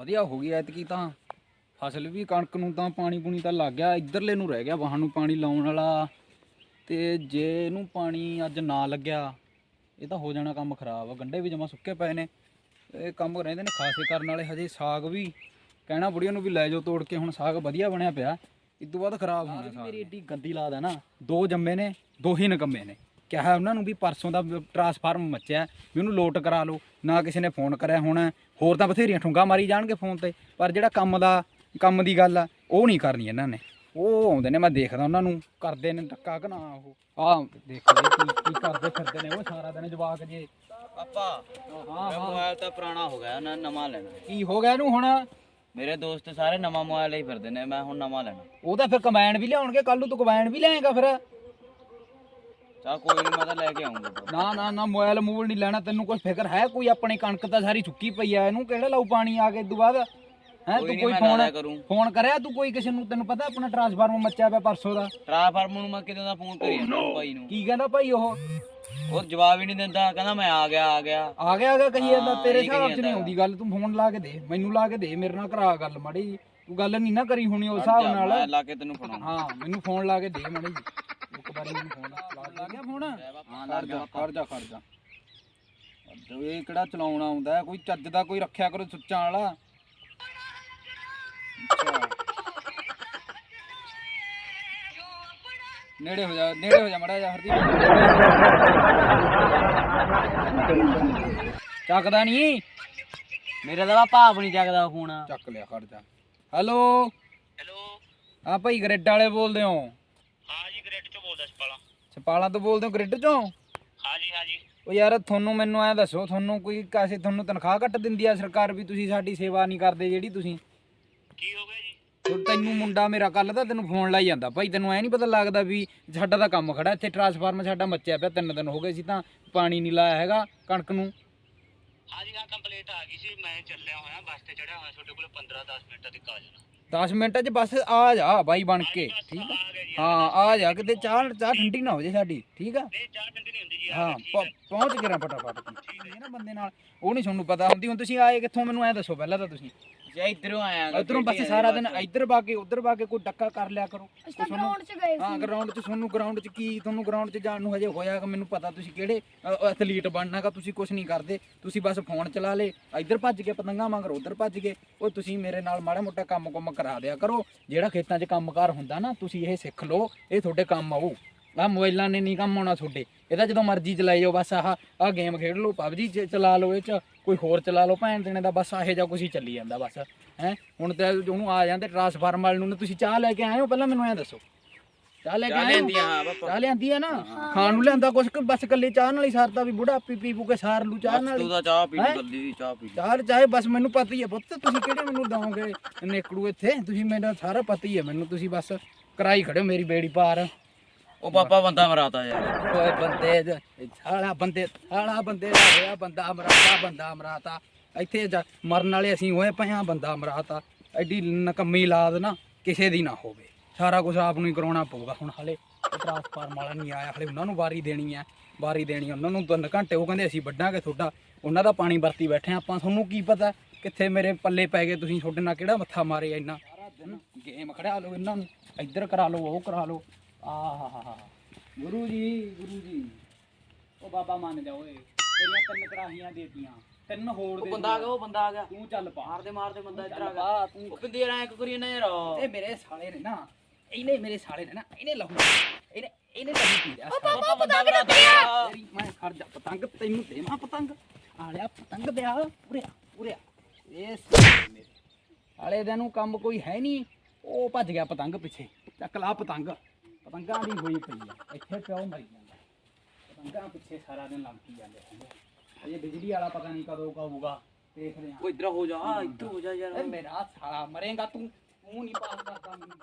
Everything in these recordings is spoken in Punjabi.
ਵਧੀਆ ਹੋ ਗਈ ਐਤਕੀ ਤਾਂ। ਫਸਲ ਵੀ ਕਣਕ ਨੂੰ ਤਾਂ ਪਾਣੀ ਪੂਣੀ ਤਾਂ ਲੱਗ ਗਿਆ ਇੱਧਰਲੇ ਨੂੰ ਰਹਿ ਗਿਆ ਵਾਹਣ ਨੂੰ ਪਾਣੀ ਲਾਉਣ ਵਾਲਾ। ਤੇ ਜੇ ਇਹਨੂੰ ਪਾਣੀ ਅੱਜ ਨਾ ਲੱਗਿਆ ਇਹ ਤਾਂ ਹੋ ਜਾਣਾ ਕੰਮ ਖਰਾਬ ਗੰਡੇ ਵੀ ਜਮਾ ਸੁੱਕੇ ਪਏ ਨੇ। ਇਹ ਕੰਮ ਰਹਿੰਦੇ ਨੇ ਖਾਸੇ ਕਰਨ ਵਾਲੇ ਹਜੇ ਸਾਗ ਵੀ ਕਹਿਣਾ ਬੁੜੀਆਂ ਨੂੰ ਵੀ ਲੈ ਜਾਓ ਤੋੜ ਕੇ ਹੁਣ ਸਾਗ ਵਧੀਆ ਬਣਿਆ ਪਿਆ। ਇਸ ਤੋਂ ਬਾਅਦ ਖਰਾਬ ਹੋਣਾ ਸਾਗ ਮੇਰੀ ਏਡੀ ਗੰਦੀ ਲਾਦ ਹੈ ਨਾ। ਦੋ ਜੰਮੇ ਨੇ ਦੋ ਹੀ ਨਕੰਮੇ ਨੇ। ਕਿਹਾ ਉਹਨਾਂ ਨੂੰ ਵੀ ਪਰਸੋਂ ਦਾ ਟਰਾਂਸਫਾਰਮ ਮੱਚਿਆ ਵੀ ਉਹਨੂੰ ਲੋਟ ਕਰਾ ਲਓ ਨਾ ਕਿਸੇ ਨੇ ਫੋਨ ਕਰਿਆ ਹੁਣ ਹੋਰ ਤਾਂ ਬਥੇਰੀਆਂ ਠੁੰਗਾ ਮਾਰੀ ਜਾਣਗੇ ਫੋਨ ਤੇ ਪਰ ਜਿਹੜਾ ਕੰਮ ਦਾ ਕੰਮ ਦੀ ਗੱਲ ਆ ਉਹ ਨਹੀਂ ਕਰਨੀ ਇਹਨਾਂ ਨੇ। ਉਹ ਆਉਂਦੇ ਨੇ ਮੈਂ ਦੇਖਦਾ ਉਹਨਾਂ ਨੂੰ ਕਰਦੇ ਨੇ ਟੱਕਾ ਕਿ ਨਾ ਉਹ। ਆਹ ਦੇਖੋ ਇਹ ਕੀ ਕੀ ਕਰਦੇ ਫਿਰਦੇ ਨੇ ਉਹ ਸਾਰਾ ਦਿਨ ਜਵਾਕ ਜੇ। ਪਾਪਾ ਹਾਂ ਮੋਬਾਈਲ ਤਾਂ ਪੁਰਾਣਾ ਹੋ ਗਿਆ ਨਾ ਨਵਾਂ ਲੈਣਾ। ਕੀ ਹੋ ਗਿਆ ਇਹਨੂੰ ਹੁਣ? ਮੇਰੇ ਦੋਸਤ ਸਾਰੇ ਨਵਾਂ ਮੋਬਾਈਲ ਹੀ ਫਿਰਦੇ ਨੇ ਮੈਂ ਹੁਣ ਨਵਾਂ ਲੈਣਾ। ਉਹ ਤਾਂ ਫਿਰ ਕੰਬਾਈਨ ਵੀ ਲਿਆਉਣਗੇ ਕੱਲ ਨੂੰ ਤੂੰ ਕੰਬਾਈਨ ਵੀ ਲਿਆਏਗਾ ਫਿਰ। ਚਾ ਕੋਈ ਨਹੀਂ ਮੈਂ ਤਾਂ ਲੈ ਕੇ ਆਉਂਗਾ ਨਾ ਨਾ ਨਾ ਮੋਬਾਈਲ ਮੂਲ ਨਹੀਂ ਲੈਣਾ ਤੈਨੂੰ ਕੋਈ ਫਿਕਰ ਹੈ? ਕੋਈ ਆਪਣੀ ਕਣਕ ਤਾਂ ਸਾਰੀ ਸੁੱਕੀ ਪਈ ਆ ਇਹਨੂੰ ਕਿਹੜਾ ਲਾਉ ਪਾਣੀ ਆ ਕੇ ਇਦੋਂ ਬਾਅਦ? ਹੈ ਤੂੰ ਨੀ, ਕੋਈ ਫੋਨ। ਫੋਨ ਕਰਿਆ ਤੂੰ ਕੋਈ ਕਿਸੇ ਨੂੰ? ਤੈਨੂੰ ਪਤਾ ਆਪਣਾ ਟਰਾਂਸਫਾਰਮਰ ਮੱਚਿਆ ਪਿਆ ਪਰਸੋਂ ਦਾ। ਟ੍ਰਾਂਸਫਾਰਮ ਨੂੰ ਮੈਂ ਕਿਤੇ ਦਾ ਫੋਨ ਕਰੀ ਜਾਂਦਾ ਭਾਈ ਨੂੰ? ਕੀ ਕਹਿੰਦਾ ਭਾਈ ਉਹ? ਉਹ ਜਵਾਬ ਹੀ ਨਹੀਂ ਦਿੰਦਾ ਕਹਿੰਦਾ ਮੈਂ ਆ ਗਿਆ ਆ ਗਿਆ। ਆ ਗਿਆ ਆ ਗਿਆ ਕਹੀ ਜਾਂਦਾ ਤੇਰੇ ਹਿਸਾਬ 'ਚ ਨਹੀਂ ਜਾਂਦਾ। ਆਉਂਦੀ ਗੱਲ ਤੂੰ ਫੋਨ ਲਾ ਕੇ ਦੇ ਮੈਨੂੰ ਲਾ ਕੇ ਦੇ ਮੇਰੇ ਨਾਲ ਕਰਾ ਗੱਲ ਮਾੜੀ ਜੀ ਤੂੰ ਗੱਲ ਨਹੀਂ ਨਾ ਕਰੀ ਹੋਣੀ ਉਸ ਹਿਸਾਬ ਮੈਂ ਨਾਲ। ਲਾ ਕੇ ਤੈਨੂੰ ਫੜਾਉਂਗਾ ਹਾਂ ਮੈਨੂੰ ਫੋਨ ਲਾ ਕੇ ਦੇ ਮਾੜੀ ਜੀ। ਇੱਕ ਵਾਰੀ ਮੈਨੂੰ ਫੋਨ ਲਾ ਗਿਆ ਫੋਨ? ਹਾਂ ਜਾ ਖੜ ਜਾ ਖੜ ਜਾ। ਇਹ ਕਿਹੜਾ ਚਲਾਉਣਾ ਆਉਂਦਾ ਹੈ? ਕੋਈ ਚੱਜ ਦਾ ਕੋਈ ਰੱਖਿਆ ਕਰੋ ਸੁੱਚਾਂ ਵਾਲਾ। ਨੇੜੇ ਹੋ ਜਾ ਨੇੜੇ ਹੋ ਜਾ ਮੜਾ ਜਾ ਹਰਦੀਪ। ਚੱਕਦਾ ਨਹੀਂ। ਮੇਰੇ ਦਾ ਭਾਪ ਨਹੀਂ ਚੱਕਦਾ ਫੋਨ। ਚੱਕ ਲਿਆ ਖੜ ਜਾ। ਹੈਲੋ। ਹੈਲੋ। ਆ ਭਾਈ ਗ੍ਰਿਡ ਵਾਲੇ ਬੋਲਦੇ ਹੋ। ਹਾਂ ਜੀ ਗ੍ਰੇਡ ਚੋਂ ਬੋਲਦਾ ਸਪਾਲਾ ਛਪਾਲਾਂ ਤੋਂ ਬੋਲਦੇ ਹੋ ਗ੍ਰਿਡ ਚੋਂ? ਹਾਂ ਜੀ ਹਾਂ ਜੀ। ਉਹ ਯਾਰ ਤੁਹਾਨੂੰ ਮੈਨੂੰ ਐ ਦੱਸੋ ਤੁਹਾਨੂੰ ਕੋਈ ਕਾਸੇ ਤੁਹਾਨੂੰ ਤਨਖਾਹ ਘੱਟ ਦਿੰਦੀ ਆ ਸਰਕਾਰ ਵੀ ਤੁਸੀਂ ਸਾਡੀ ਸੇਵਾ ਨਹੀਂ ਕਰਦੇ ਜਿਹੜੀ ਤੁਸੀਂ? ਕੀ ਹੋ ਗਿਆ ਜੀ? ਤੈਨੂੰ ਮੁੰਡਾ ਮੇਰਾ ਕੱਲ ਦਾ ਤੈਨੂੰ ਫੋਨ ਲਾਈ ਜਾਂਦਾ। ਭਾਈ ਤੈਨੂੰ ਐ ਨਹੀਂ ਪਤਾ ਲੱਗਦਾ ਵੀ ਸਾਡਾ ਤਾਂ ਕੰਮ ਖੜਾ ਇੱਥੇ ਟਰਾਂਸਫਾਰਮਰ ਸਾਡਾ ਮੱਚਿਆ ਪਿਆ ਤਿੰਨ ਦਿਨ ਹੋ ਗਏ ਸੀ ਤਾਂ ਪਾਣੀ ਨਹੀਂ ਲਾਇਆ ਹੈਗਾ ਕਣਕ ਨੂੰ। ਹਾਂ ਜੀ ਹਾਂ ਕੰਪਲੀਟ ਆ ਗਈ ਸੀ ਮੈਂ ਚੱਲਿਆ ਹੋਇਆ ਬੱਸ ਤੇ ਚੜਿਆ ਹੋਇਆ ਤੁਹਾਡੇ ਕੋਲ 15 10 ਮਿੰਟਾਂ ਤੱਕ ਆ ਜਾਣਾ। 10 ਮਿੰਟਾਂ 'ਚ ਬਸ ਆ ਜਾ ਬਾਈ ਬਣ ਕੇ ਠੀਕ ਆ? ਹਾਂ ਆ ਜਾ ਕਿਤੇ ਚਾਹ ਚਾਹ ਠੰਡੀ ਨਾ ਹੋ ਜੇ ਸਾਡੀ ਠੀਕ ਆ? ਨਹੀਂ ਚਾਹ ਠੰਡੀ ਨਹੀਂ ਹੁੰਦੀ ਜੀ ਹਾਂ ਪਹੁੰਚ ਕੇ ਰਾਂ ਫਟਾਫਟ ਠੀਕ ਹੈ ਨਾ ਬੰਦੇ ਨਾਲ ਉਹ ਨਹੀਂ ਤੁਹਾਨੂੰ ਪਤਾ ਹੁੰਦੀ ਹੁਣ ਤੁਸੀਂ ਆਏ ਕਿੱਥੋਂ ਮੈਨੂੰ ਐ ਦੱਸੋ ਪਹਿਲਾਂ ਤਾਂ ਤੁਸੀਂ। ਜੇ ਇਧਰੋਂ ਆਇਆ ਇਧਰੋਂ ਬਸ ਸਾਰਾ ਦਿਨ ਇੱਧਰ ਵਾ ਕੇ ਉੱਧਰ ਵਾ ਕੇ ਕੋਈ ਡੱਕਾ ਕਰ ਲਿਆ ਕਰੋ। ਅਸੀਂ ਤਾਂ ਗਰਾਊਂਡ 'ਚ ਗਏ ਹਾਂ ਗਰਾਊਂਡ 'ਚ ਤੁਹਾਨੂੰ ਗਰਾਊਂਡ 'ਚ ਕੀ ਤੁਹਾਨੂੰ ਗਰਾਊਂਡ 'ਚ ਜਾਣ ਨੂੰ ਹਜੇ ਹੋਇਆ ਕਿ ਮੈਨੂੰ ਪਤਾ ਤੁਸੀਂ ਕਿਹੜੇ ਐਥਲੀਟ ਬਣਨਾਗਾ ਤੁਸੀਂ ਕੁਝ ਨਹੀਂ ਕਰਦੇ। ਤੁਸੀਂ ਬਸ ਫੋਨ ਚਲਾ ਲੇ ਇੱਧਰ ਭੱਜ ਕੇ ਪਤੰਗਾ ਮੰਗਰ ਉੱਧਰ ਭੱਜ ਗਏ। ਉਹ ਤੁਸੀਂ ਮੇਰੇ ਨਾਲ ਮਾੜਾ ਮੋਟਾ ਕੰਮ ਕੁੰਮ ਕਰਾ ਦਿਆ ਕਰੋ। ਜਿਹੜਾ ਖੇਤਾਂ 'ਚ ਕੰਮਕਾਰ ਹੁੰਦਾ ਨਾ ਤੁਸੀਂ ਇਹ ਸਿੱਖ ਲਓ ਇਹ ਤੁਹਾਡੇ ਕੰਮ ਆਊ। ਆ ਮੋਬਾਈਲਾਂ ਨੇ ਨਹੀਂ ਕੰਮ ਆਉਣਾ ਤੁਹਾਡੇ। ਇਹਦਾ ਜਦੋਂ ਮਰਜ਼ੀ ਚਲਾਈ ਜਾਓ ਬਸ ਆਹ ਆਹ ਗੇਮ ਖੇਡ ਲਓ ਪਬਜੀ ਚਲਾ ਲਓ ਇਹ 'ਚ ਕੋਈ ਹੋਰ ਚਲਾ ਲਓ ਭੈਣ ਦੇਣੇ ਦਾ ਬਸ ਆਹੇ ਜਾਂ ਕੁਛ ਹੀ ਚੱਲੀ ਜਾਂਦਾ ਬਸ ਹੈ? ਹੁਣ ਤੇ ਉਹਨੂੰ ਆ ਜਾਂਦੇ ਟਰਾਂਸਫਾਰਮ ਵਾਲੇ ਨੂੰ ਤੁਸੀਂ ਚਾਹ ਲੈ ਕੇ ਆਏ ਹੋ? ਪਹਿਲਾਂ ਮੈਨੂੰ ਐਂ ਦੱਸੋ। ਚਾਹ ਲੈ ਕੇ ਆਏ ਹੋ। ਚਾਹ ਲਿਆਂਦੀ ਆ ਨਾ? ਖਾਣ ਨੂੰ ਲਿਆਂਦਾ ਕੁਛ ਬਸ ਕੱਲੇ ਚਾਹ ਨਾਲ ਹੀ ਸਰਦਾ ਵੀ ਬੁੜਾ ਪੀ ਪੀ ਪੂ ਕੇ ਸਾਰ ਲੂ ਚਾਹ ਨਾਲ ਤੂੰ ਹੀ। ਤਾਂ ਚਾਹ ਪੀ ਹੈਂ? ਲਈ ਗੱਲੀ ਦੀ ਚਾਹ ਪੀ ਲਈ। ਚਾਹ ਚਾਹੇ ਬਸ ਮੈਨੂੰ ਪਤਾ ਹੀ ਹੈ ਪੁੱਤ ਤੁਸੀਂ ਕਿਹੜੇ ਮੈਨੂੰ ਦਵੋਗੇ? ਨੇਕੜੂ ਇੱਥੇ ਤੁਸੀਂ ਮੇਰਾ ਸਾਰਾ ਪਤਾ ਹੀ ਹੈ ਮੈਨੂੰ ਤੁਸੀਂ ਬਸ ਕਰਾਈ ਖੜੇ ਹੋ ਮੇਰੀ ਬੇੜੀ ਪਾਰ। ਉਹ ਪਾਪਾ ਬੰਦਾ ਮਰਾਤਾ ਯਾਰ। ਓਏ ਬੰਦੇ ਜ- ਸਾਲਾ ਬੰਦੇ ਸਾਲਾ ਬੰਦੇ ਦਾ ਹੋਇਆ, ਬੰਦਾ ਅਮਰਾਤਾ ਬੰਦਾ ਅਮਰਾਤਾ ਇੱਥੇ ਜਾ- ਮਰਨ ਵਾਲੇ ਅਸੀਂ ਹੋਏ ਪਏ ਬੰਦਾ ਅਮਰਾਤਾ ਐਡੀ ਨਕੰਮੀ ਲਾਦ ਨਾ, ਕਿਸੇ ਦੀ ਨਾ ਹੋਵੇ। ਸਾਰਾ ਕੁਝ ਆਪ ਨੂੰ ਹੀ ਕਰਾਉਣਾ ਪਊਗਾ। ਹੁਣ ਹਲੇ ਟ੍ਰਾਂਸਫਾਰਮ ਵਾਲਾ ਨਹੀਂ ਆਇਆ, ਹਲੇ ਉਹਨਾਂ ਨੂੰ ਵਾਰੀ ਦੇਣੀ ਹੈ, ਵਾਰੀ ਦੇਣੀ ਉਹਨਾਂ ਨੂੰ ਤਿੰਨ ਘੰਟੇ, ਉਹ ਕਹਿੰਦੇ ਅਸੀਂ ਵੱਢਾਂਗੇ ਤੁਹਾਡਾ। ਉਹਨਾਂ ਦਾ ਪਾਣੀ ਵਰਤੀ ਬੈਠੇ ਹਾਂ, ਆਪਾਂ ਤੁਹਾਨੂੰ ਕੀ ਪਤਾ ਕਿੱਥੇ ਮੇਰੇ ਪੱਲੇ ਪੈ ਗਏ, ਤੁਸੀਂ ਤੁਹਾਡੇ ਨਾਲ ਕਿਹੜਾ ਮੱਥਾ ਮਾਰੇ ਇੰਨਾ। ਸਾਰਾ ਦਿਨ ਗੇਮ ਖੜਾ ਲਓ ਇਹਨਾਂ ਨੂੰ, ਇੱਧਰ ਕਰਾ ਲਓ, ਉਹ ਕਰਾ ਲਓ। ਆਹਾਹਾ ਗੁਰੂ ਜੀ ਗੁਰੂ ਜੀ ਉਹ ਬਾਬਾ ਮੰਨ ਜਾ ਓਏ ਤੇਰੀਆਂ ਤਿੰਨ ਕਰਾਹੀਆਂ ਦੇਤੀਆਂ। ਤਿੰਨ ਹੋਰ ਉਹ ਦੇ ਬੰਦਾ ਆ ਗਿਆ ਉਹ ਬੰਦਾ ਆ ਗਿਆ। ਤੂੰ ਚੱਲ ਪਾ। ਮਾਰਦੇ ਮਾਰਦੇ ਬੰਦਾ ਇੱਧਰ ਆ ਗਿਆ। ਤੂੰ ਉਹ ਪਿੰਦੀ ਯਾਰ ਐ ਕਰੀ ਨਾ ਯਾਰ। ਇਹ ਮੇਰੇ ਸਾਲੇ ਨੇ ਨਾ ਇਹਨੇ ਮੇਰੇ ਸਾਲੇ ਨੇ ਨਾ ਇਹਨੇ ਲਹੂ ਇਹਨੇ ਇਹਨੇ ਲਹੂ ਪੀ ਲਿਆ। ਸਾਲਾ। ਪਾਪਾ ਬੰਦਾ ਮਰਾਤਾ ਯਾਰ ਤੇਰੀ ਮੈਂ ਖੜ ਜਾ ਪਤੰਗ ਤੈਨੂੰ ਦੇਵਾਂ ਪਤੰਗ। ਆਲਿਆ ਪਤੰਗ ਦਿਆ ਉਰੇ ਆ ਉਰੇ ਆ। ਇਹ ਸਾਲੇ ਮੇਰੇ। ਸਾਲੇ ਦੇ ਨੂੰ ਕੰਮ ਕੋਈ ਹੈ ਨਹੀਂ। ਉਹ ਭੱਜ ਗਿਆ ਪਤੰਗ ਪਿੱਛੇ। ਚੱਕ ਲਾ ਪਤੰਗ। ਪਤੰਗਾਂ ਦੀ ਹੋਈ ਪਈ ਆ ਇੱਥੇ ਪਿਓ ਮਰੀ ਜਾਂਦਾ। ਪਤੰਗਾਂ ਪਿੱਛੇ ਸਾਰਾ ਦਿਨ ਲੰਕੀ ਜਾਂਦੇ ਹੁੰਦੇ ਇਹ ਬਿਜਲੀ ਵਾਲਾ ਪਤਾ ਨਹੀਂ ਕਦੋਂ ਕਹੂਗਾ ਦੇਖਦੇ ਆ ਉਹ ਇੱਧਰ ਹੋ ਜਾ ਇੱਧਰ ਹੋ ਜਾ ਯਾਰ। ਏ ਮੇਰਾ ਸਾਲਾ ਮਰੇਗਾ ਤੂੰ ਤੂੰ ਨਹੀਂ ਪਾਸ ਕਰਦਾ। ਮੈਨੂੰ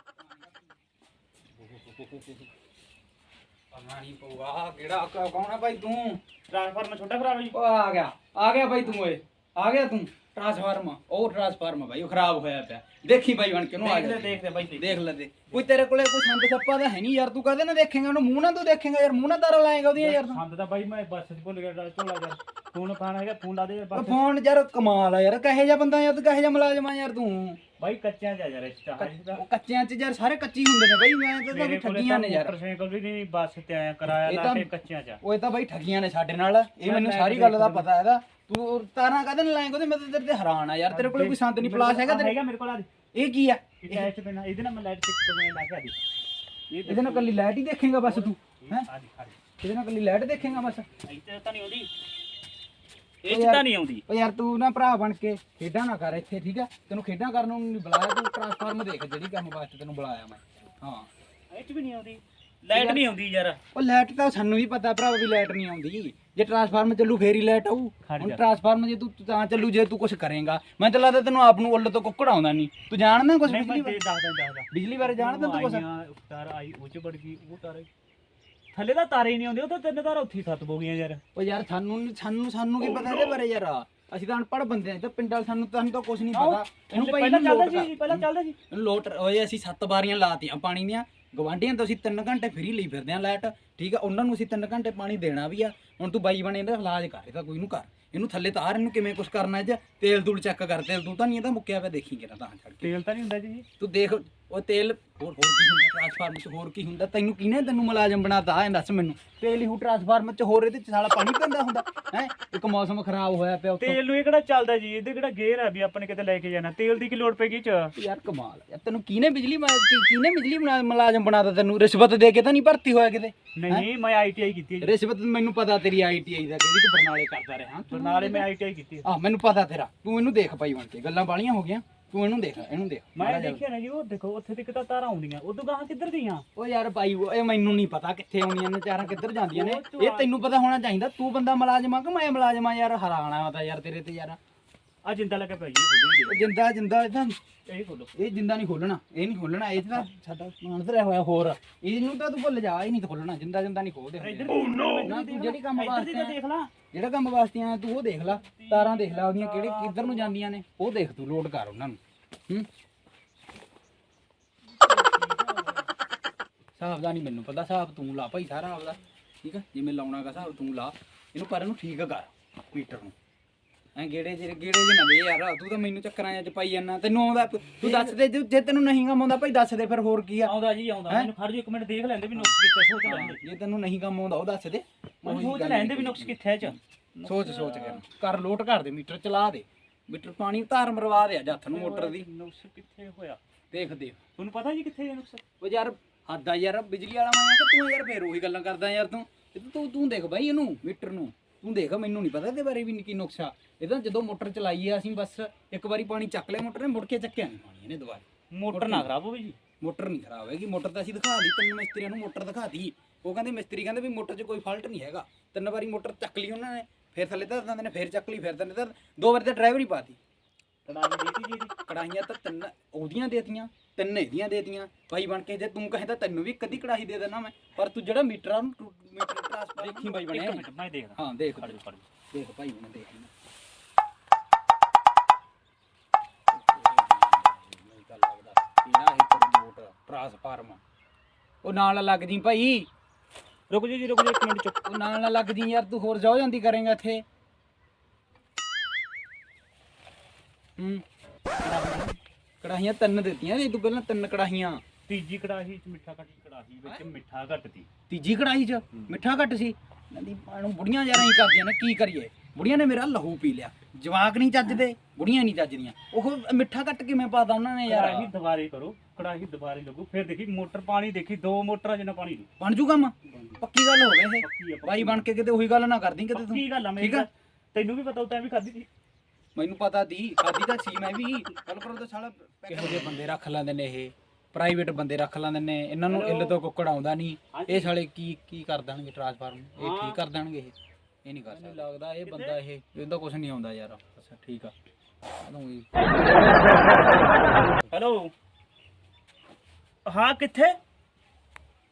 ਪਤਾ ਨਹੀਂ ਪਊਗਾ ਕਿਹੜਾ ਕੌਣ ਹੈ ਭਾਈ ਤੂੰ? ਟ੍ਰਾਂਸਫਾਰਮਰ ਛੋਟਾ ਭਰਾ ਉਹ ਆ ਗਿਆ। ਆ ਗਿਆ ਭਾਈ ਤੂੰ ਓਏ ਆ ਗਿਆ ਤੂੰ। ਟ੍ਰਾਂਸਫਾਰਮ ਉਹ ਟ੍ਰਾਂਸਫਾਰਮ ਬਾਈ ਉਹ ਖਰਾਬ ਹੋਇਆ ਪਿਆ। ਦੇਖੀ ਬਾਈ ਬਣ ਕੇ ਨੂੰ ਆ ਦੇਖ ਲੈ ਦੇਖ ਲੈ ਬਾਈ ਦੇਖ। ਦੇਖ ਲੈ ਦੇ। ਕੋਈ ਤੇਰੇ ਕੋਲੇ ਕੋਈ ਸੰਦ ਸੱਪਾ ਦਾ ਹੈ ਨਹੀਂ ਯਾਰ ਤੂੰ ਕਦੇ ਨਾ ਦੇਖੇਗਾ ਉਹਨੂੰ ਮੂੰਹ ਨਾਲ ਤੂੰ ਦੇਖੇਗਾ ਯਾਰ ਮੂੰਹ ਨਾਲ ਤਾਰਾ ਲਾਏਗਾ ਉਹਦੀਆਂ ਯਾਰ ਤੂੰ। ਸੰਦ ਤਾਂ ਬਾਈ ਮੈਂ ਬੱਸ 'ਚ ਭੁੱਲ ਗਿਆ ਝੋਲਾ ਯਾਰ ਫੋਨ ਪਾਣਾ ਹੈਗਾ ਫੋਨ ਲਾ ਦੇ ਉਹ ਬੱਸ 'ਚ। ਫੋਨ ਯਾਰ ਕਮਾਲ ਆ ਯਾਰ ਕਹੇ ਜਾ ਬੰਦਾ ਯਾਰ ਤੂੰ ਕਹੇ ਜਾ ਮੁਲਾਜ਼ਮ ਆ ਯਾਰ ਤੂੰ। ਬਾਈ ਕੱਚਿਆਂ 'ਚ ਆ ਯਾਰ ਇਸ ਉਹ ਕੱਚਿਆਂ ਚ ਯਾਰ ਸਾਰੇ ਕੱਚੀ ਹੁੰਦੇ ਨੇ ਬਾਈ ਮੈਂ ਤਾਂ ਤਾਂ ਕੋਲੇ ਠੱਗੀਆਂ ਤਾਂ ਨੇ ਯਾਰ। ਮੋਟਰਸਾਈਕਲ ਵੀ ਨਹੀਂ ਬੱਸ ਤੇ ਆਇਆ ਕਿਰਾਇਆ ਇਹ ਲਾ ਤਾਂ- ਕੇ ਕੱਚਿਆਂ 'ਚ ਆ। ਉਹ ਇਹ ਤਾਂ ਬਾਈ ਠੱਗੀਆਂ ਨੇ ਸਾਡੇ ਨਾਲ। ਇਹ ਮੈਨੂੰ ਸਾਰੀ ਗੱਲ ਦਾ ਪਤਾ ਹੈਗਾ। ਤੂੰ ਤਾਰਾਂ ਕਦੇ ਨਾ ਲਾਏਂਗਾ ਤੇ ਮੈਂ ਤਾਂ ਤੇਰੇ ਤੇ ਹੈਰਾਨ ਆ ਯਾਰ। ਤੇਰੇ ਕੋਲੇ ਕੋਈ ਸੰਦ ਨਹੀਂ ਪਲਾਸ ਹੈਗਾ ਤੇਰੇ? ਹੈਗਾ ਮੇਰੇ ਕੋਲ ਆ ਇਹ ਕੀ ਆ? ਇਹ ਟੈਸਟ ਪੈਣਾ ਇਹਦੇ ਨਾਲ ਮੈਂ ਲਾਈਟ ਚੈੱਕ ਤੋਂ ਮੈਂ ਲਾ ਕੇ ਆ ਦੀ। ਇਹ ਇਹਦੇ ਨਾਲ ਕੱਲੀ ਲਾਈਟ ਹੀ ਦੇਖੇਗਾ ਬਸ ਤੂੰ ਹੈ ਆ ਦੀ ਇਹਦੇ ਨਾਲ ਕੱਲੀ ਲਾਈਟ ਦੇਖੇਗਾ ਬਸ। ਇੱਥੇ ਤਾਂ ਨਹੀਂ ਆਉਂਦੀ। ਇਹ 'ਚ ਤਾਂ ਨਹੀਂ ਆਉਂਦੀ। ਓ ਯਾਰ ਤੂੰ ਨਾ ਭਰਾ ਬਣ ਕੇ ਖੇਡਾਂ ਨਾ ਕਰ ਇੱਥੇ ਠੀਕ ਆ? ਤੈਨੂੰ ਖੇਡਾਂ ਕਰਨ ਨੂੰ ਨਹੀਂ ਬੁਲਾਇਆ ਤੂੰ ਟ੍ਰਾਂਸਫਾਰਮ ਦੇਖ ਜਿਹੜੀ ਕੰਮ ਵਾਸਤੇ ਤੈਨੂੰ ਬੁਲਾਇਆ ਮੈਂ। ਹਾਂ। ਇਹ 'ਚ ਵੀ ਨਹੀਂ ਆਉਂਦੀ। ਲਾਈਟ ਨਹੀਂ ਆਉਂਦੀ ਯਾਰ। ਉਹ ਲਾਈਟ ਤਾਂ ਸਾਨੂੰ ਵੀ ਪਤਾ ਭਰਾ ਵੀ ਲਾਈਟ ਨਹੀਂ ਆਉਂਦੀ। ਜੇ ਟ੍ਰਾਂਸਫਾਰਮ ਚੱਲੂ ਫੇਰ ਹੀ ਲਾਈਟ ਆਊ। ਹੁਣ। ਟ੍ਰਾਂਸਫਾਰਮ ਜੇ ਤੂੰ ਤੂੰ ਚੱਲੂ ਜੇ ਤੂੰ ਕੁਝ ਕਰੇਗਾ। ਮੈਂ ਤਾਂ ਲੱਗਦਾ ਤੈਨੂੰ ਆਪ ਨੂੰ ਉੱਲ ਤੋਂ ਕੁੱਕੜ ਆਉਂਦਾ ਨਹੀਂ। ਤੂੰ ਜਾਣਦਾ ਕੁਝ ਬਿਜਲੀ ਬਾਰੇ? ਬਿਜਲੀ ਜਾਣਦਾ ਤੂੰ ਕੁਝ ਤਾਰ ਆਈ ਉਹ 'ਚ ਵੜ ਗਈ ਉਹ ਤਾਰ। ਥੱਲੇ ਤਾਂ ਤਾਰੇ ਹੀ ਨਹੀਂ ਆਉਂਦੇ ਉਹ ਤਾਂ ਤਿੰਨ ਤਾਰ ਉੱਥੇ ਖਤਮ ਹੋ ਗਈਆਂ ਯਾਰ। ਉਹ ਯਾਰ ਸਾਨੂੰ ਨੀ- ਸਾਨੂੰ ਸਾਨੂੰ ਕੀ ਪਤਾ ਇਹਦੇ ਬਾਰੇ ਯਾਰ? ਅਸੀਂ ਤਾਂ ਅਨਪੜ੍ਹ ਬੰਦੇ ਆਂ ਤਾਂ ਪਿੰਡਾਂ ਸਾਨੂੰ ਤੁਹਾਨੂੰ ਤਾਂ ਕੁਝ ਨਹੀਂ ਪਤਾ। ਇਹਨੂੰ ਭਾਈ ਪਹਿਲਾਂ ਚੱਲਦਾ। ਸੀ ਪਹਿਲਾਂ ਚੱਲਦਾ ਸੀ ਲੋਟ ਓਏ ਅਸੀਂ ਸੱਤ ਬਾਰੀਆਂ ਲਾਤੀਆਂ ਪਾਣੀ ਦੀਆਂ। ਗਵਾਂਢੀਆਂ ਤੋਂ ਅਸੀਂ 3 ਘੰਟੇ ਫ੍ਰੀ ਲਈ ਫਿਰਦੇ ਆਂ ਲਾਈਟ। ਠੀਕ ਆ ਉਹਨਾਂ ਨੂੰ ਅਸੀਂ 3 ਘੰਟੇ ਪਾਣੀ ਦੇਣਾ ਵੀ ਆ। ਹੁਣ ਤੂੰ ਬਾਈ ਬਣੇ ਇਹਦਾ ਇਲਾਜ ਕਰ ਇਹਦਾ ਕੋਈ ਨੂੰ ਕਰ। ਇਹਨੂੰ ਥੱਲੇ ਤਾਰ ਇਹਨੂੰ ਕਿਵੇਂ ਕੁਝ ਕਰਨਾ 'ਚ ਤੇਲ ਤੂਲ ਚੈੱਕ ਕਰ ਤੇਲ ਤੂੰ ਤਾਂ ਨਹੀਂ ਇਹਦਾ ਮੁੱਕਿਆ ਪਿਆ ਦੇਖੀ ਕਿਰਾ ਤਾਂ ਛੱਡ ਕੇ। ਤੇਲ ਤਾਂ ਨਹੀਂ ਹੁੰਦਾ ਜੀ। ਤੂੰ ਦੇਖ ਉਹ ਤੇਲ ਹੋਰ ਹੋਰ ਕੀ ਹੁੰਦਾ ਟ੍ਰਾਂਸਫਾਰਮਰ 'ਚ ਹੋਰ ਕੀ ਹੁੰਦਾ? ਤੈਨੂੰ ਕਿਹਨੇ ਤੈਨੂੰ ਮੁਲਾਜ਼ਮ ਬਣਾਤਾ ਐਂ ਦੱਸ ਮੈਨੂੰ। ਤੇਲ ਹੀ ਹੂ ਟ੍ਰਾਂਸਫਾਰਮਰ 'ਚ ਹੋਰ ਇਹਦੇ 'ਚ ਸਾਲਾ ਪਾਣੀ ਪੈਂਦਾ ਹੁੰਦਾ ਹੈ? ਇੱਕ ਮੌਸਮ ਖਰਾਬ ਹੋਇਆ ਪਿਆ ਤੇਲ ਨੂੰ ਇਹ ਕਿਹੜਾ ਚੱਲਦਾ ਜੀ? ਇਹਦੇ ਕਿਹੜਾ ਗੇਅਰ ਹੈ ਵੀ ਆਪਣੇ ਕਿਤੇ ਲੈ ਕੇ ਜਾਣਾ। ਤੇਲ ਦੀ ਕੀ ਲੋੜ ਪੈਗੀ ਚ? ਯਾਰ ਕਮਾਲ ਯਾਰ ਤੈਨੂੰ ਕਿਹਨੇ ਬਿਜਲੀ ਮਾ- ਕੀ- ਕਿਹਨੇ ਬਿਜਲੀ ਬਣਾ- ਮੁਲਾਜ਼ਮ ਬਣਾਤਾ ਤੈਨੂੰ? ਰਿਸ਼ਵਤ ਦੇ ਕੇ ਤਾਂ ਨਹੀਂ ਭਰਤੀ ਹੋਇਆ ਕਿਤੇ? ਨਹੀਂ ਮੈਂ ਆਈਟੀਆਈ ਕੀਤੀ ਹੈ ਜੀ। ਰਿਸ਼ਵਤ ਮੈਨੂੰ ਪਤਾ ਤੇਰੀ ਆਈਟੀਆਈ ਦਾ ਕਿਹੜੀ ਤੂੰ ਬਰਨਾਲੇ ਕਰਦਾ ਰਿਹਾ ਬਰਨਾਲੇ ਮੈਂ ਆਈਟੀਆਈ ਕੀਤੀ ਹੈ। ਆ ਮੈਨੂੰ ਪਤਾ ਤੇਰਾ। ਤੂੰ ਇਹਨੂੰ ਦੇਖ ਭਾਈ ਬਣ ਕੇ ਗੱਲਾਂ ਬਾਲੀਆਂ ਹੋ ਗਈਆਂ। ਤੂੰ ਇਹਨੂੰ ਦੇਖ ਇਹਨੂੰ ਦੇਖ। ਮੈਂ ਦੇਖਿਆ ਨਾ ਜੀ ਉਹ ਦੇਖੋ ਉੱਥੇ ਤੱਕ ਤਾਂ ਤਾਰਾਂ ਆਉਂਦੀਆਂ। ਉਦੋਂ ਗਾਹਾਂ ਕਿੱਧਰ ਗਈਆਂ? ਉਹ ਯਾਰ ਭਾਈ ਉਹ- ਇਹ ਮੈਨੂੰ ਨਹੀਂ ਪਤਾ ਕਿੱਥੇ ਆਉਣੀਆਂ ਨੇ ਚਾਰਾਂ ਕਿੱਧਰ ਜਾਂਦੀਆਂ ਨੇ। ਉਹ ਇਹ ਤੈਨੂੰ ਪਤਾ ਹੋਣਾ ਚਾਹੀਦਾ ਤੂੰ ਬੰਦਾ ਮੁਲਾਜ਼ਮ ਆ ਕਿ ਮੈਂ ਮੁਲਾਜ਼ਮ ਆ? ਯਾਰ ਹੈਰਾਨਾ ਤਾਂ ਯਾਰ ਤੇਰੇ ਤੇ ਯਾਰ। ਆ ਜਿੰਦਾ ਲੱਗਾ ਪਿਆ ਜੀ ਖੋਲੋ ਉਹ ਜਿੰਦਾ ਜਿੰਦਾ ਇਹ ਤਾਂ ਇਹ ਖੋਲੋ ਇਹ ਜਿੰਦਾ ਨਹੀਂ ਖੋਲਣਾ ਇਹ ਨਹੀਂ ਖੋਲਣਾ ਇਹ ਤਾਂ ਸਾਡਾ ਸਮਾਨ ਧਰਿਆ ਹੋਇਆ ਹੋਰ। ਇਹਨੂੰ ਤਾਂ ਤੂੰ ਭੁੱਲ ਜਾ ਇਹ ਨਹੀਂ ਖੋਲਣਾ ਜਿੰਦਾ ਜਿੰਦਾ ਨਹੀਂ ਖੋਲਦੇ ਹੁੰਦੇ। ਇੱਧਰ ਨਾ ਤੂੰ ਜਿਹੜੀ ਕੰਮ ਇੱਧਰ ਵਾਸਤੇ ਦੀ ਤਾਂ ਦੇਖ ਲਾ। ਜਿਹੜਾ ਕੰਮ ਵਾਸਤੇ ਆਇਆ ਤੂੰ ਉਹ ਦੇਖ ਲੈ ਤਾਰਾਂ ਦੇਖ ਲੈ ਉਹਦੀਆਂ ਕਿਹੜੇ ਕਿੱਧਰ ਨੂੰ ਜਾਂਦੀਆਂ ਨੇ ਉਹ ਦੇਖ ਤੂੰ ਲੋਡ ਕਰ ਉਹਨਾਂ ਨੂੰ। ਹੂੰ? ਹਿਸਾਬ ਦਾ ਨਹੀਂ ਮੈਨੂੰ ਪਤਾ ਹਿਸਾਬ ਤੂੰ ਲਾ ਭਾਈ ਸਾਰਾ ਆਪਦਾ। ਠੀਕ ਆ? ਜਿਵੇਂ ਲਾਉਣਾ ਗਾ ਹਿਸਾਬ ਤੂੰ ਲਾ। ਇਹਨੂੰ ਪਰ ਇਹਨੂੰ ਠੀਕ ਕਰ ਮੀਟਰ ਨੂੰ। ਐ ਗੇੜੇ ਜਿਹੜੇ ਗੇੜੇ ਜੇ ਨਾ ਦੇ ਯਾਰ ਤੂੰ ਤਾਂ ਮੈਨੂੰ ਚੱਕਰਾਂ 'ਚ ਪਾਈ ਜਾਂਦਾ ਤੈਨੂੰ ਆਉਂਦਾ ਤੂੰ ਦੱਸ ਦੇ ਜੇ ਜੇ ਤੈਨੂੰ ਨਹੀਂ ਕੰਮ ਆਉਂਦਾ ਭਾਈ ਦੱਸ ਦੇ ਫਿਰ ਹੋਰ ਕੀ ਆ। ਆਉਂਦਾ ਜੀ ਆਉਂਦਾ। ਮੈਨੂੰ ਖੜ ਜਾ ਇੱਕ ਮਿੰਟ ਦੇਖ ਲੈਂਦੇ ਵੀ ਨੁਕਸ ਕਿੱਥੇ ਸੋਚ ਲੈਂਦੇ। ਜੇ ਤੈਨੂੰ ਨਹੀਂ ਕੰਮ ਆਉਂਦਾ ਉਹ ਦੱਸ ਦੇ। ਮੈਨੂੰ ਸੋਚ ਲੈਂਦੇ ਵੀ ਨੁਕਸ ਕਿੱਥੇ ਚ। ਸੋਚ ਸੋਚ ਕੇ ਕਰ ਲੋਟ ਕਰ ਦੇ ਮੀਟਰ ਚਲਾ ਦੇ। ਮੀਟਰ ਪਾਣੀ ਧਾਰ ਮਰਵਾ ਦੇ ਅੱਜ ਹੱਥ ਨੂੰ ਮੋਟਰ ਦੀ। ਨੁਕਸ ਕਿੱਥੇ ਹੋਇਆ? ਦੇਖ ਦੇ ਤੁਹਾਨੂੰ ਪਤਾ ਜੀ ਕਿੱਥੇ ਹੈ ਨੁਕਸ? ਉਹ ਯਾਰ ਹੱਦ ਆ ਯਾਰ ਬਿਜਲੀ ਵਾਲਾ ਮੈਂ ਕਿ ਤੂੰ ਯਾਰ ਫੇਰ ਉਹੀ ਗੱਲਾਂ ਕਰਦਾ ਯਾਰ ਤਾਂ ਤੂੰ ਤੂੰ ਦੇਖ ਬਾਈ ਇਹਨੂੰ ਮੀਟਰ ਨੂੰ। ਤੂੰ ਦੇਖ ਮੈਨੂੰ ਨਹੀਂ ਪਤਾ ਇਹਦੇ ਬਾਰੇ ਵੀ ਕੀ ਨੁਕਸਾ। ਇਹ ਤਾਂ ਜਦੋਂ ਮੋਟਰ ਚਲਾਈ ਆ ਅਸੀਂ ਬਸ ਇੱਕ ਵਾਰੀ ਪਾਣੀ ਚੱਕ ਲਿਆ ਮੋਟਰ ਨੇ ਮੁੜ ਕੇ ਚੱਕਿਆ ਨਹੀਂ ਪਾਣੀ ਇਹਨੇ ਦੁਬਾਰਾ। ਮੋਟਰ ਨਾ ਖਰਾਬ ਹੋਵੇ ਜੀ। ਮੋਟਰ ਨਹੀਂ ਖਰਾਬ ਹੈਗੀ। ਮੋਟਰ ਤਾਂ ਅਸੀਂ ਦਿਖਾ ਲਈ ਤਿੰਨ ਮਿਸਤਰੀਆਂ ਨੂੰ ਮੋਟਰ ਦਿਖਾਤੀ ਉਹ ਕਹਿੰਦੇ ਮਿਸਤਰੀ ਕਹਿੰਦੇ ਵੀ ਮੋਟਰ 'ਚ ਕੋਈ ਫਾਲਟ ਨਹੀਂ ਹੈਗਾ। ਤਿੰਨ ਵਾਰੀ ਮੋਟਰ ਚੱਕ ਲਈ ਉਹਨਾਂ ਨੇ ਫਿਰ ਥੱਲੇ ਧਰ ਦਿੰਦੇ ਨੇ ਫਿਰ ਚੱਕ ਲਈ ਫਿਰ ਦਿੰਦੇ ਧਰ ਦੋ ਵਾਰੀ ਤਾਂ ਡਰਾਈਵਰ ਹੀ ਪਾਤੀ ਕੜਾਹੀ ਦੇਤੀ ਜੀ ਇਹਦੀ। ਕੜਾਹੀਆਂ ਤਾਂ ਤਿੰਨ ਉਹਦੀਆਂ ਦੇਤੀਆਂ ਤਿੰਨ ਇਹਦੀਆਂ ਦੇਤੀਆਂ। ਭਾਈ ਬਣ ਕੇ ਜੇ ਤੂੰ ਕਹੇ ਤਾਂ ਤੈਨੂੰ ਵੀ ਕਦੀ ਕੜਾਹੀ ਦੇ ਦੇਣਾ ਮੈਂ। ਪਰ ਤੂੰ ਜਿਹੜਾ ਮੀਟਰ ਆ ਉਹਨੂੰ ਦੇਖੀ ਬਾਈ ਇੱਕ ਬਣਿਆ ਮੈਂ ਦੇਖਦਾ। ਹਾਂ ਦੇਖ ਖੜ ਜਾ ਖੜ ਜਾ ਦੇਖ ਭਾਈ ਬਣੇ ਦੇਖ ਟ੍ਰਾਂਸਫਾਰਮ ਉਹ ਨਾਲ ਲੱਗ ਜੀ ਭਾਈ। ਰੁਕ ਜੀ ਜੀ ਰੁਕ ਜੀ ਇੱਕ ਮਿੰਟ ਚੁੱਪ। ਉਹ ਨਾਲ ਨਾ ਲੱਗ ਜੀ ਯਾਰ ਤੂੰ ਹੋਰ ਜਾਓ ਜਾਂਦੀ ਕਰੇਗਾ ਇੱਥੇ। ਹੂੰ। ਕੜਾਹੀਆਂ ਤਿੰਨ ਦਿੱਤੀਆਂ ਇਹ ਤੋਂ ਪਹਿਲਾਂ ਤਿੰਨ ਕੜਾਹੀਆਂ। ਤੀਜੀ ਕੜਾਹੀ ਚ ਮਿੱਠਾ ਘੱਟ ਕੜਾਹੀ ਵਿੱਚ ਮਿੱਠਾ ਘੱਟ ਤੀ ਤੀਜੀ ਕੜਾਹੀ 'ਚ ਮਿੱਠਾ ਘੱਟ ਸੀ। ਨਦੀ ਨੂੰ ਬੁੜੀਆਂ ਯਾਰਾਂ ਹੀ ਕਰਦੀਆਂ ਨੇ ਕੀ ਕਰੀਏ? ਬੁੜੀਆਂ ਨੇ ਮੇਰਾ ਲਹੂ ਪੀ ਲਿਆ। ਜਵਾਕ ਨਹੀਂ ਚੱਜਦੇ ਬੁੜੀਆਂ ਨਹੀਂ ਚੱਜਦੀਆਂ। ਉਹ ਮਿੱਠਾ ਘੱਟ ਕਿਵੇਂ ਪਾਦਾ ਉਹਨਾਂ ਨੇ ਯਾਰ? ਕੜਾਹੀ ਦੁਬਾਰੇ ਕਰੋ ਕੜਾਹੀ ਦੁਬਾਰੇ ਲੱਗੂ। ਫਿਰ ਦੇਖੀ ਮੋਟਰ ਪਾਣੀ ਦੇਖੀ ਦੋ ਮੋਟਰਾਂ ਜਿੰਨਾ ਪਾਣੀ ਦੀ ਬਣ ਜੂ ਕੰਮ? ਪੱਕੀ ਗੱਲ ਹੋਵੇ ਇਹ। ਪੱਕੀ ਆ ਬਾਈ ਬਣ ਕੇ ਕਿਤੇ ਉਹੀ ਗੱਲ ਨਾ ਕਰਦੀ ਕਿਤੇ ਤੂੰ। ਕੀ ਗੱਲ ਆ ਮੇਰੀ ਠੀਕ ਆ? ਤੈਨੂੰ ਵੀ ਪਤਾ ਉਤਾਂ ਵੀ ਖਾਦੀ ਸੀ। ਮੈਨੂੰ ਪਤਾ ਦੀ ਖਾਦੀ ਤਾਂ ਸੀ ਮੈਂ ਵੀ। ਗੱਲ ਕਰੋ ਤਾਂ ਸਾਲਾ ਕਿਹੋ ਜਿਹੇ ਬੰਦੇ ਰੱਖ ਲੈਂਦੇ ਨੇ ਇਹ? ਪ੍ਰਾਈਵੇਟ ਬੰਦੇ ਰੱਖ ਲੈਂਦੇ ਨੇ ਇਹਨਾਂ ਨੂੰ ਇੱਲ ਤੋਂ ਕੁੱਕੜ ਆਉਂਦਾ ਨਹੀਂ ਇਹ ਸਾਲੇ ਕੀ ਕੀ ਕਰ ਦੇਣਗੇ ਟ੍ਰਾਂਸਫਾਰਮ ਇਹ ਕੀ ਕਰ ਦੇਣਗੇ ਇਹ? ਇਹ ਨਹੀਂ ਕਰ ਸਕਦੇ। ਲੱਗਦਾ ਇਹ ਬੰਦਾ ਇਹ। ਇਹਦਾ ਕੁਝ ਨਹੀਂ ਆਉਂਦਾ ਯਾਰ। ਅੱਛਾ ਠੀਕ ਆ। ਵੀ ਹੈਲੋ ਹਾਂ ਕਿੱਥੇ?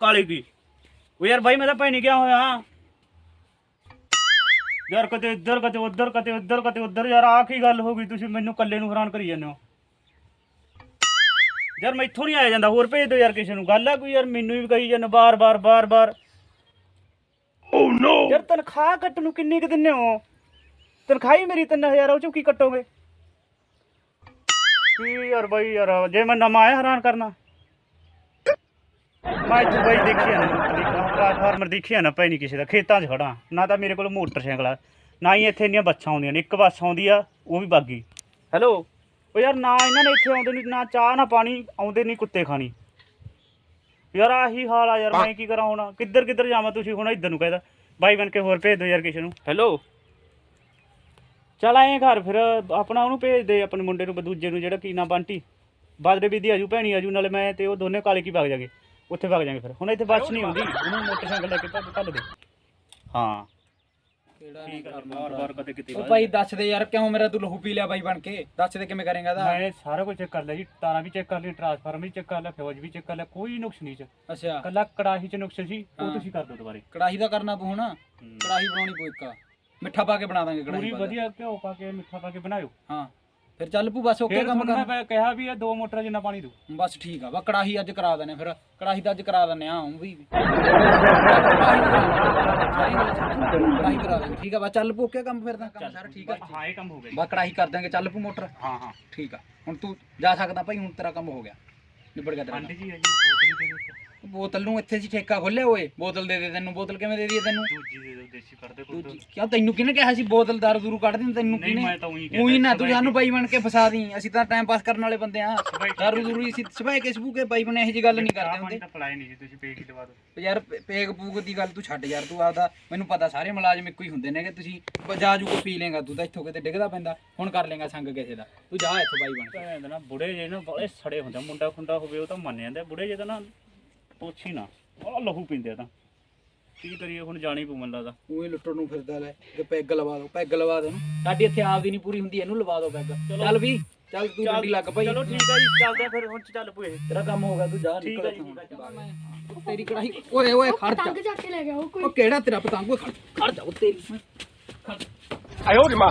ਕਾਲੀ ਕੀ? ਉਹ ਯਾਰ ਬਾਈ ਮੈਂ ਤਾਂ ਭੈਣੀ ਗਿਆ ਹੋਇਆ। ਯਾਰ ਕਦੇ ਇੱਧਰ ਕਦੇ ਉੱਧਰ ਕਦੇ ਉੱਧਰ ਕਦੇ ਉੱਧਰ। ਯਾਰ ਆ ਕੀ ਗੱਲ ਹੋ ਗਈ? ਤੁਸੀਂ ਮੈਨੂੰ ਇਕੱਲੇ ਨੂੰ ਹੈਰਾਨ ਕਰੀ ਜਾਂਦੇ ਹੋ। ਯਾਰ ਮੈਥੋਂ ਨਹੀਂ ਆਇਆ ਜਾਂਦਾ ਹੋਰ ਭੇਜ ਦਿਓ ਯਾਰ ਕਿਸੇ ਨੂੰ। ਗੱਲ ਆ ਕੋਈ ਯਾਰ ਮੈਨੂੰ ਵੀ ਕਹੀ ਜਾਂਦੇ ਬਾਰ ਬਾਰ ਬਾਰ ਬਾਰ ਓ ਨੋ ਯਾਰ ਤਨਖਾਹ ਕੱਟ ਨੂੰ ਕਿੰਨੀ ਕੁ ਦਿੰਦੇ ਹੋ? ਤਨਖਾਹ ਹੀ ਮੇਰੀ 3000 ਉਹ ਚੋਂ ਕੀ ਕੱਟੋਗੇ? ਕੀ ਯਾਰ ਬਾਈ ਯਾਰ ਜੇ ਮੈਂ ਨਵਾਂ ਆਇਆ ਹੈਰਾਨ ਕਰਨਾ। ਮੈਂ ਇੱਥੇ ਬਾਈ ਦੇਖਿਆ ਨਾ ਟ੍ਰਾਂਸਫਾਰਮਰ ਦੇਖਿਆ ਨਾ ਪੈ ਨਹੀਂ ਕਿਸੇ ਦਾ ਖੇਤਾਂ 'ਚ ਖੜਾ ਨਾ ਤਾਂ ਮੇਰੇ ਕੋਲ ਮੋਟਰਸਾਈਕਲ ਆ ਨਾ ਹੀ ਇੱਥੇ ਇੰਨੀਆਂ ਬੱਸਾਂ ਆਉਂਦੀਆਂ ਨੇ ਇੱਕ ਬੱਸ ਆਉਂਦੀ ਆ ਉਹ ਵੀ ਬਾਗੀ। ਹੈਲੋ ਉਹ ਯਾਰ ਨਾ ਇਹਨਾਂ ਨੇ ਇੱਥੇ ਆਉਂਦੇ ਨਹੀਂ ਨਾ ਚਾਹ ਨਾ ਪਾਣੀ ਆਉਂਦੇ ਨਹੀਂ ਕੁੱਤੇ ਖਾਣੀ। ਯਾਰ ਆਹੀ ਹਾਲ ਆ ਯਾਰ ਮੈਂ ਕੀ ਕਰਾਂ ਹੁਣ? ਕਿੱਧਰ ਕਿੱਧਰ ਜਾਵਾਂ ਤੁਸੀਂ? ਹੁਣ ਇੱਧਰ ਨੂੰ ਕਹਿਦਾ ਬਾਈ ਬਣ ਕੇ ਹੋਰ ਭੇਜ ਦਿਓ ਯਾਰ ਕਿਸੇ ਨੂੰ। ਹੈਲੋ ਚਲ ਆਏ ਘਰ ਫਿਰ ਆਪਣਾ ਉਹਨੂੰ ਭੇਜ ਦੇ ਆਪਣੇ ਮੁੰਡੇ ਨੂੰ ਦੂਜੇ ਨੂੰ ਜਿਹੜਾ ਕੀ ਨਾ ਬੰਟੀ ਬਾਦਰੇ ਵੀ ਦੀ ਆਜੂ ਭੈਣੀ ਆਜੂ ਨਾਲੇ ਮੈਂ ਤੇ ਉਹ ਦੋਨੇ ਕਾਲੇ ਕੀ ਵਗ ਜਾਗੇ? ਉੱਥੇ ਵਗ ਜਾਗੇ ਫਿਰ। ਹੁਣ ਇੱਥੇ ਬੱਸ ਨਹੀਂ ਆਉਂਦੀ ਉਹਨੂੰ ਮੋਟਰਸਾਈਕਲ ਲੈ ਕੇ ਭੱਜ ਭੱਜ ਦੇ। ਹਾਂ। ਕਿਹੜਾ ਠੀਕ ਹੈ ਬਾਰ ਬਾਰ ਕਦੇ ਕਿਤੇ ਉਹ ਭਾਈ ਦੱਸ ਦੇ ਯਾਰ ਕਿਉਂ ਮੇਰਾ ਤੂੰ ਲਹੂ ਪੀ ਲਿਆ ਬਾਈ ਬਣ ਕੇ? ਦੱਸ ਦੇ ਕਿਵੇਂ ਕਰੇਗਾ ਦਾ ਮੈਂ ਸਾਰਾ ਕੁਝ ਚੈੱਕ ਕਰ ਲਿਆ ਜੀ ਤਾਰਾਂ ਵੀ ਚੈੱਕ ਕਰ ਲਈ ਟਰਾਂਸਫਾਰਮਰ ਵੀ ਚੈੱਕ ਕਰ ਲਿਆ ਫਿਊਜ਼ ਵੀ ਚੈੱਕ ਕਰ ਲਿਆ ਕੋਈ ਨੁਕਸ ਨਹੀਂ ਚ। ਅੱਛਾ। ਕੱਲਾ ਕੜਾਹੀ ਚ ਨੁਕਸ ਸੀ ਉਹ ਹਾਂ। ਤੁਸੀਂ ਕਰ ਦਿਓ ਦੁਬਾਰੇ। ਕੜਾਹੀ ਦਾ ਕਰਨਾ ਕੜਾਹੀ ਬਣਾਉਣੀ ਪਊ ਇੱਕ। ਮਿੱਠਾ ਪਾ ਕੇ ਬਣਾ ਦਾਂਗੇ ਕੜਾਹੀ ਪੂਰੀ ਪਾ ਕੇ। ਵਧੀਆ ਘਿਓ ਪਾ ਕੇ ਮਿੱਠਾ ਪਾ ਕੇ ਬਣਾਇਓ। ਹਾਂ। ਫਿਰ ਚੱਲ ਪੂ ਬਸ ਓਕੇ ਫਿਰ ਕੰਮ ਤੁਹਾਨੂੰ ਕਰ ਮੈਂ ਕਿਹਾ ਵੀ ਇਹ ਦੋ ਮੋਟਰਾਂ ਜਿੰਨਾ ਪਾਣੀ ਦੂ ਬਸ ਠੀਕ ਆ ਵਾ ਕੜਾਹੀ ਅੱਜ ਕਰਾ ਦਨੇ ਫਿਰ ਕੜਾਹੀ ਤਾਂ ਅੱਜ ਕਰਾ ਦਨੇ ਆ ਉਹ ਵੀ। ਕੜਾਹੀ ਕਰਾ ਦਾਂਗੇ ਠੀਕ ਆ ਬਸ ਚੱਲ ਪੂ ਓਕੇ ਕੰਮ ਫਿਰ ਤਾਂ। ਕੰਮ ਸਾਰਾ ਠੀਕ ਆ? ਹਾਂ ਇਹ ਕੰਮ ਹੋ ਗਿਆ ਜੀ। ਬਸ ਕੜਾਹੀ ਕਰ ਦਾਂਗੇ ਚੱਲ ਪੂ ਮੋਟਰ। ਹਾਂ ਹਾਂ। ਠੀਕ ਆ ਹੁਣ ਤੂੰ ਜਾ ਸਕਦਾ ਭਾਈ ਹੁਣ ਤੇਰਾ ਕੰਮ ਹੋ ਗਿਆ। ਨਿਬੜ ਗਿਆ ਤੇਰਾ ਆਂਟੀ। ਜੀ ਹੈ ਜੀ ਬੋਤਲ ਦੇ ਬੋਤਲ ਨੂੰ ਇੱਥੇ ਸੀ ਠੇਕਾ ਖੋਲਿਆ ਓਏ। ਬੋਤਲ ਦੇ ਦੇ ਤੈਨੂੰ ਬੋਤਲ ਕਿਵੇਂ ਦੇ ਦਈਏ ਤੈਨੂੰ? ਦੂਜੀ ਦੇ ਦਿਓ ਦੇਸੀ ਕਰਦੇ ਤੂੰ ਕੋਈ ਕਿਉਂ ਤੈਨੂੰ ਕਿਹਨੇ ਕਿਹਾ ਸੀ ਬੋਤਲ ਦਾਰੂ ਦੂਰੂ ਕੱਢ ਦੇ ਤੈਨੂੰ ਨਹੀਂ ਕਿਹਨੇ? ਮੈਂ ਤਾਂ ਉਹੀ ਉਹੀ ਨਾ ਤੂੰ ਸਾਨੂੰ ਬਾਈ ਬਣ ਕੇ ਫਸਾ ਦੀ। ਅਸੀਂ ਤਾਂ ਟਾਈਮ ਪਾਸ ਕਰਨ ਵਾਲੇ ਬੰਦੇ ਆ। ਦਾਰੂ ਦੂਰੂ ਅਸੀਂ ਸਭਾਏ ਕੇ ਸਬੂਕੇ ਬਾਈ ਬਣੇ ਇਹੋ ਜੀ ਗੱਲ ਨਹੀਂ ਕਰਦੇ ਹੁੰਦੇ। ਤਾਂ ਪਲਾਈ ਨਹੀਂ ਜੀ ਤੁਸੀਂ ਪੇ ਕੀ ਲਵਾ ਦਿਓ। ਯਾਰ ਪੇਗ ਪੂਗ ਦੀ ਗੱਲ ਤੂੰ ਛੱਡ ਯਾਰ ਤੂੰ ਆਪਦਾ ਮੈਨੂੰ ਪਤਾ ਸਾਰੇ ਮੁਲਾਜ਼ਮ ਇੱਕੋ ਹੀ ਹੁੰਦੇ ਨੇ ਕਿ ਤੁਸੀਂ ਬਜਾ ਜੂ ਕੋ ਪੀ ਲੇਗਾ ਤੂੰ ਤਾਂ ਇੱਥੋਂ ਕਿਤੇ ਡਿੱਗਦਾ ਪੈਂਦਾ। ਹੁਣ ਕਰ ਲੇਗਾ ਸੰਗ ਕਿਸੇ ਦਾ। ਤੂੰ ਜਾ ਇੱਥੋਂ ਬਾਈ ਬਣ ਕੇ। ਨਾ ਬੁੜੇ ਜੇ ਨਾ ਬੜੇ ਸੜੇ ਹੁੰਦੇ। ਮੁੰਡਾ ਖੁੰਡਾ ਹੋਵੇ ਉਹ ਤਾਂ ਮੰਨ ਜਾਂਦੇ। ਬੁੜੇ ਜੇ ਤਾਂ ਨਾ ਪੁੱਛ ਹੀ ਨਾ। ਉਹ ਲਹੂ ਪਿੰਦੇ ਤਾਂ। ਕੀ ਕਰੀਏ ਹੁਣ ਜਾਣੀ ਪੂ ਮੰਨ ਲੱਗਦਾ। ਉਹੀ ਲੁੱਟਣ ਨੂੰ ਫਿਰਦਾ ਲੈ ਕਿ ਪੈਗ ਲਵਾ ਦੋ ਪੈਗ ਲਵਾ ਦੇ ਇਹਨੂੰ ਸਾਡੀ ਇੱਥੇ ਆਪਦੀ ਨਹੀਂ ਪੂਰੀ ਹੁੰਦੀ ਇਹਨੂੰ ਲਵਾ ਦੋ ਪੈਗ। ਚੱਲ। ਵੀ ਚੱਲ ਤੂੰ ਡੰਡੀ ਲੱਗ ਭਾਈ ਚਲੋ ਠੀਕ ਆ ਜੀ ਚੱਲਦੇ ਫਿਰ ਹੁਣ ਚੱਲ ਪੂਏ ਤੇਰਾ ਕੰਮ ਹੋ ਗਿਆ ਤੂੰ ਜਾ ਨਿਕਲ ਤੇਰੀ ਕੜਾਈ ਓਏ ਓਏ ਖੜ ਜਾ। ਪਤੰਗ ਚੱਕ ਕੇ ਲੈ ਗਿਆ ਉਹ ਕੋਈ ਉਹ ਕਿਹੜਾ ਤੇਰਾ ਪਤੰਗ? ਓਏ ਖੜ। ਜਾ ਉਹ ਤੇਰੀ ਮੈਂ ਆਇਓ ਰਿਮਾ